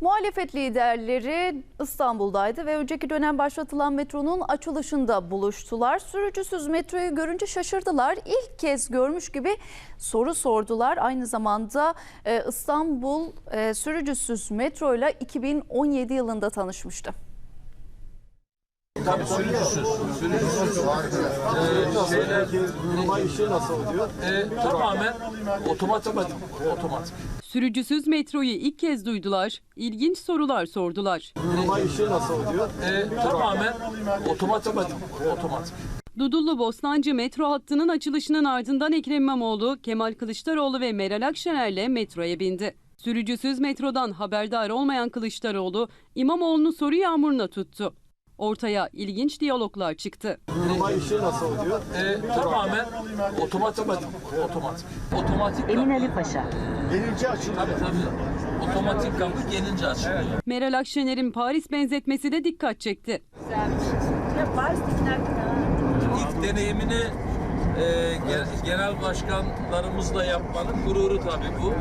Muhalefet liderleri İstanbul'daydı ve önceki dönem başlatılan metronun açılışında buluştular. Sürücüsüz metroyu görünce şaşırdılar. İlk kez görmüş gibi soru sordular. Aynı zamanda e, İstanbul e, sürücüsüz metroyla 2017 yılında tanışmıştı. Tabii sürücüsüz. Sürücüsüz. Ee, şeyler Durma işi nasıl oluyor? e, tamamen otomatik. Otomatik. Sürücüsüz metroyu ilk kez duydular, ilginç sorular sordular. Durma işi nasıl oluyor? E, tamamen otomatik. Otomatik. Dudullu Bostancı metro hattının açılışının ardından Ekrem İmamoğlu, Kemal Kılıçdaroğlu ve Meral Akşener'le metroya bindi. Sürücüsüz metrodan haberdar olmayan Kılıçdaroğlu, İmamoğlu'nu soru yağmuruna tuttu. Ortaya ilginç diyaloglar çıktı. Durma işi nasıl oluyor? E, tamamen otomatik. Otomatik. Otomatik. Emin Ali Paşa. Gelince açılıyor. Tabii tabii. Otomatik kapı gelince açılıyor. Meral Akşener'in Paris benzetmesi de dikkat çekti. İlk deneyimini e, gen- genel başkanlarımızla yapmanın gururu tabii bu.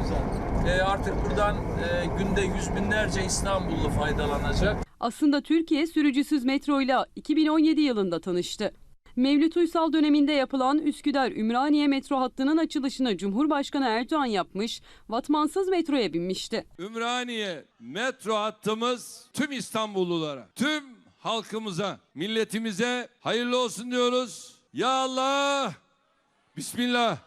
E, artık buradan e, günde yüz binlerce İstanbullu faydalanacak. Aslında Türkiye sürücüsüz metroyla 2017 yılında tanıştı. Mevlüt Uysal döneminde yapılan Üsküdar-Ümraniye metro hattının açılışını Cumhurbaşkanı Erdoğan yapmış, vatmansız metroya binmişti. Ümraniye metro hattımız tüm İstanbullulara, tüm halkımıza, milletimize hayırlı olsun diyoruz. Ya Allah, Bismillah.